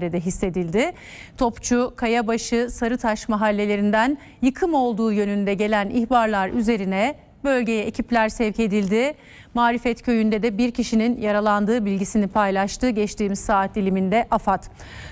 de hissedildi. Topçu, Kayabaşı, Sarıtaş mahallelerinden yıkım olduğu yönünde gelen ihbarlar üzerine bölgeye ekipler sevk edildi. Marifet köyünde de bir kişinin yaralandığı bilgisini paylaştı geçtiğimiz saat diliminde AFAD.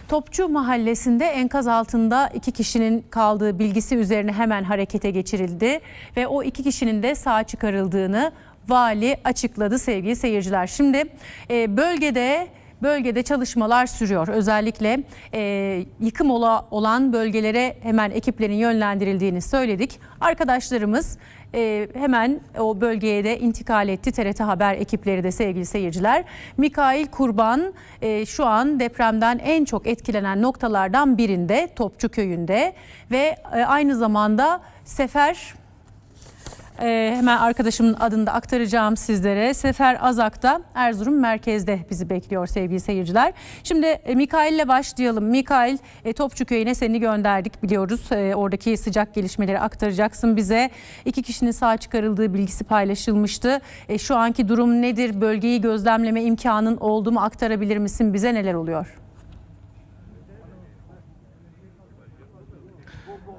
Topçu mahallesinde enkaz altında iki kişinin kaldığı bilgisi üzerine hemen harekete geçirildi ve o iki kişinin de sağ çıkarıldığını vali açıkladı sevgili seyirciler. Şimdi e, bölgede Bölgede çalışmalar sürüyor. Özellikle e, yıkım ola, olan bölgelere hemen ekiplerin yönlendirildiğini söyledik. Arkadaşlarımız e, hemen o bölgeye de intikal etti. TRT Haber ekipleri de sevgili seyirciler. Mikail Kurban e, şu an depremden en çok etkilenen noktalardan birinde Topçu Köyü'nde ve e, aynı zamanda Sefer ee, hemen arkadaşımın adını da aktaracağım sizlere. Sefer Azak'ta Erzurum merkezde bizi bekliyor sevgili seyirciler. Şimdi e, Mikail ile başlayalım. Mikail e, Topçu Köyü'ne seni gönderdik biliyoruz. E, oradaki sıcak gelişmeleri aktaracaksın bize. İki kişinin sağ çıkarıldığı bilgisi paylaşılmıştı. E, şu anki durum nedir? Bölgeyi gözlemleme imkanın oldu mu aktarabilir misin? Bize neler oluyor?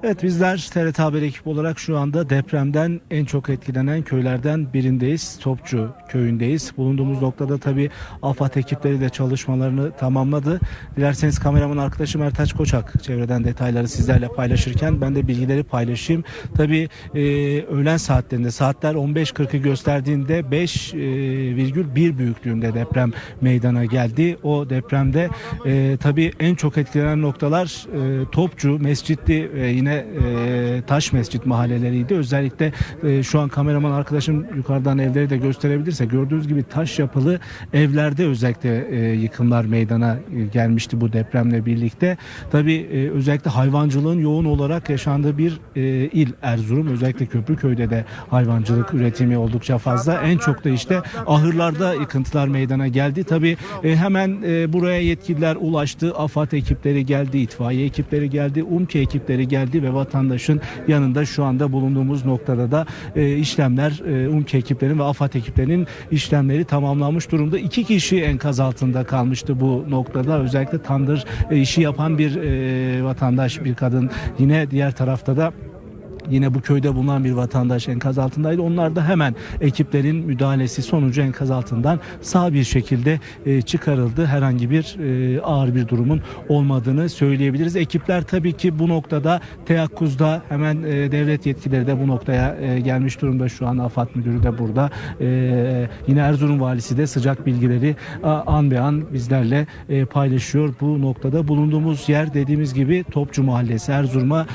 Evet bizler TRT Haber ekibi olarak şu anda depremden en çok etkilenen köylerden birindeyiz. Topçu köyündeyiz. Bulunduğumuz noktada tabii AFAD ekipleri de çalışmalarını tamamladı. Dilerseniz kameraman arkadaşım Ertaç Koçak çevreden detayları sizlerle paylaşırken ben de bilgileri paylaşayım. Tabii e, öğlen saatlerinde saatler 15.40'ı gösterdiğinde 5,1 büyüklüğünde deprem meydana geldi. O depremde e, tabii en çok etkilenen noktalar e, Topçu, Mescitli e, yine e, Taş Mescit mahalleleriydi. Özellikle e, şu an kameraman arkadaşım yukarıdan evleri de gösterebilirse gördüğünüz gibi taş yapılı evlerde özellikle e, yıkımlar meydana e, gelmişti bu depremle birlikte. Tabii e, özellikle hayvancılığın yoğun olarak yaşandığı bir e, il Erzurum. Özellikle Köprüköy'de de hayvancılık üretimi oldukça fazla. En çok da işte ahırlarda yıkıntılar meydana geldi. Tabii e, hemen e, buraya yetkililer ulaştı. AFAD ekipleri geldi, itfaiye ekipleri geldi, UMKE ekipleri geldi ve vatandaşın yanında şu anda bulunduğumuz noktada da e, işlemler e, UMKE ekiplerinin ve AFAD ekiplerinin işlemleri tamamlanmış durumda. İki kişi enkaz altında kalmıştı bu noktada. Özellikle tandır e, işi yapan bir e, vatandaş, bir kadın. Yine diğer tarafta da Yine bu köyde bulunan bir vatandaş enkaz altındaydı. Onlar da hemen ekiplerin müdahalesi sonucu enkaz altından sağ bir şekilde e, çıkarıldı. Herhangi bir e, ağır bir durumun olmadığını söyleyebiliriz. Ekipler tabii ki bu noktada teyakkuzda hemen e, devlet yetkileri de bu noktaya gelmiş durumda. Şu an AFAD müdürü de burada. Yine Erzurum valisi de sıcak bilgileri an be an bizlerle paylaşıyor. Bu noktada bulunduğumuz yer dediğimiz gibi Topçu Mahallesi Erzurum'a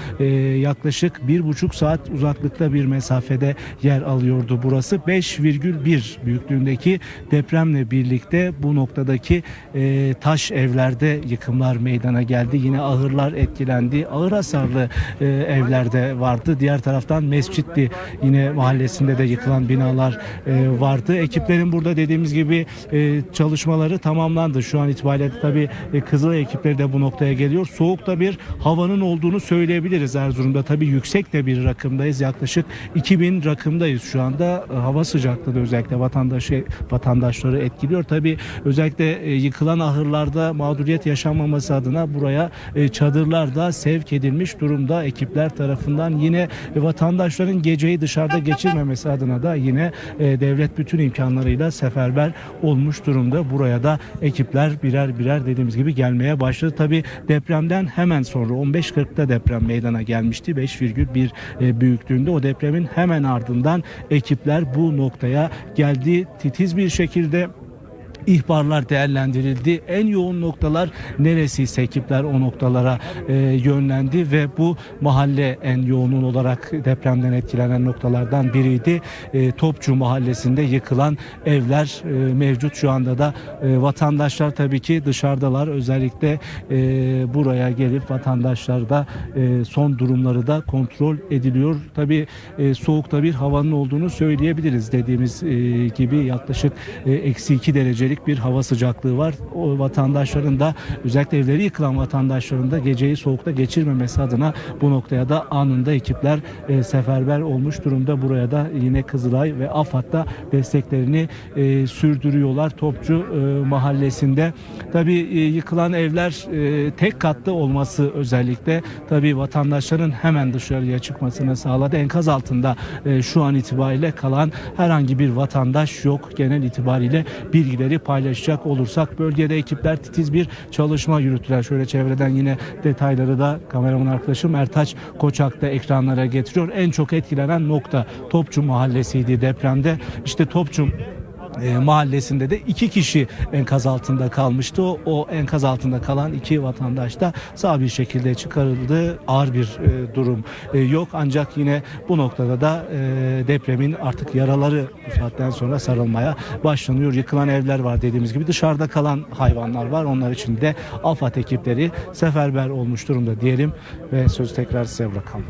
yaklaşık bir buçuk saat uzaklıkta bir mesafede yer alıyordu burası. 5,1 büyüklüğündeki depremle birlikte bu noktadaki e, taş evlerde yıkımlar meydana geldi. Yine ahırlar etkilendi. Ağır hasarlı e, evlerde vardı. Diğer taraftan Mescitli yine mahallesinde de yıkılan binalar e, vardı. Ekiplerin burada dediğimiz gibi e, çalışmaları tamamlandı. Şu an itibariyle tabii e, Kızılay ekipleri de bu noktaya geliyor. Soğukta bir havanın olduğunu söyleyebiliriz Erzurum'da. Tabii yüksek de rakımdayız. Yaklaşık 2000 rakımdayız şu anda. E, Hava sıcaklığı da özellikle vatandaşı vatandaşları etkiliyor. Tabii özellikle e, yıkılan ahırlarda mağduriyet yaşanmaması adına buraya e, çadırlar da sevk edilmiş durumda ekipler tarafından. Yine vatandaşların geceyi dışarıda geçirmemesi adına da yine devlet bütün imkanlarıyla seferber olmuş durumda. Buraya da ekipler birer birer dediğimiz gibi gelmeye başladı. Tabii depremden hemen sonra 15.40'da deprem meydana gelmişti. 5,1 e, büyüklüğünde o depremin hemen ardından ekipler bu noktaya geldi. Titiz bir şekilde ihbarlar değerlendirildi. En yoğun noktalar neresiyse ekipler o noktalara e, yönlendi ve bu mahalle en yoğunun olarak depremden etkilenen noktalardan biriydi. E, Topçu mahallesinde yıkılan evler e, mevcut şu anda da e, vatandaşlar tabii ki dışarıdalar. Özellikle e, buraya gelip vatandaşlar da e, son durumları da kontrol ediliyor. Tabii e, soğukta bir havanın olduğunu söyleyebiliriz dediğimiz e, gibi yaklaşık e, eksi 2 derecelik derecelik bir hava sıcaklığı var. O vatandaşların da özellikle evleri yıkılan vatandaşların da geceyi soğukta geçirmemesi adına bu noktaya da anında ekipler e, seferber olmuş durumda. Buraya da yine Kızılay ve AFAD da desteklerini e, sürdürüyorlar Topçu e, mahallesinde. Tabii e, yıkılan evler e, tek katlı olması özellikle tabii vatandaşların hemen dışarıya çıkmasını sağladı. Enkaz altında e, şu an itibariyle kalan herhangi bir vatandaş yok. Genel itibariyle bilgileri paylaşacak olursak bölgede ekipler titiz bir çalışma yürüttüler. Şöyle çevreden yine detayları da kameraman arkadaşım Ertaç Koçak da ekranlara getiriyor. En çok etkilenen nokta Topçu mahallesiydi depremde. İşte Topçu e, mahallesinde de iki kişi enkaz altında kalmıştı. O, o enkaz altında kalan iki vatandaş da sağ bir şekilde çıkarıldı. Ağır bir e, durum e, yok ancak yine bu noktada da e, depremin artık yaraları bu saatten sonra sarılmaya başlanıyor. Yıkılan evler var dediğimiz gibi dışarıda kalan hayvanlar var. Onlar için de AFAD ekipleri seferber olmuş durumda diyelim ve sözü tekrar size bırakalım.